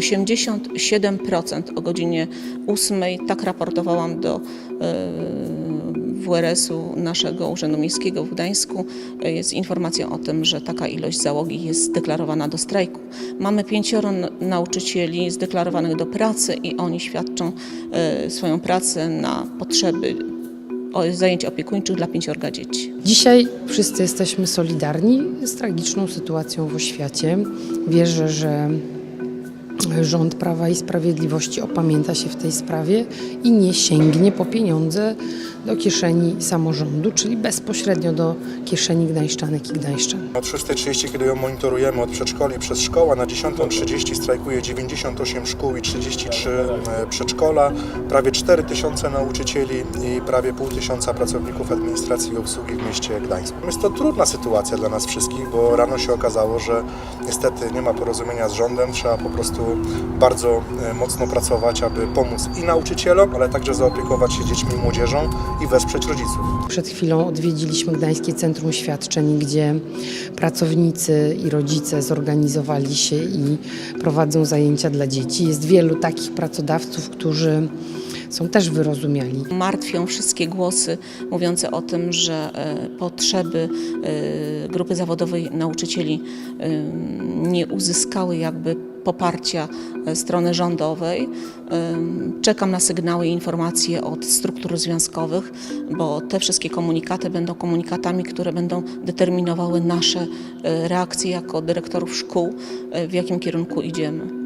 87% o godzinie 8, tak raportowałam do e, WRS-u naszego Urzędu Miejskiego w Gdańsku. Jest informacja o tym, że taka ilość załogi jest zdeklarowana do strajku. Mamy pięcioro nauczycieli zdeklarowanych do pracy i oni świadczą e, swoją pracę na potrzeby zajęć opiekuńczych dla pięciorga dzieci. Dzisiaj wszyscy jesteśmy solidarni z tragiczną sytuacją w oświacie. Wierzę, że rząd Prawa i Sprawiedliwości opamięta się w tej sprawie i nie sięgnie po pieniądze do kieszeni samorządu, czyli bezpośrednio do kieszeni gdańszczanek i gdańszczan. Od 6.30, kiedy ją monitorujemy od przedszkoli przez szkołę, na 10.30 strajkuje 98 szkół i 33 e, przedszkola, prawie 4 tysiące nauczycieli i prawie pół tysiąca pracowników administracji i obsługi w mieście Gdańsku. Jest to trudna sytuacja dla nas wszystkich, bo rano się okazało, że niestety nie ma porozumienia z rządem, trzeba po prostu bardzo e, mocno pracować, aby pomóc i nauczycielom, ale także zaopiekować się dziećmi i młodzieżą i wesprzeć rodziców. Przed chwilą odwiedziliśmy Gdańskie Centrum Świadczeń, gdzie pracownicy i rodzice zorganizowali się i prowadzą zajęcia dla dzieci. Jest wielu takich pracodawców, którzy są też wyrozumiali. Martwią wszystkie głosy mówiące o tym, że e, potrzeby e, grupy zawodowej nauczycieli nie uzyskały jakby poparcia e, strony rządowej. Czekam na sygnały i informacje od struktur związkowych, bo te wszystkie komunikaty będą komunikatami, które będą determinowały nasze e, reakcje jako dyrektorów szkół, e, w jakim kierunku idziemy.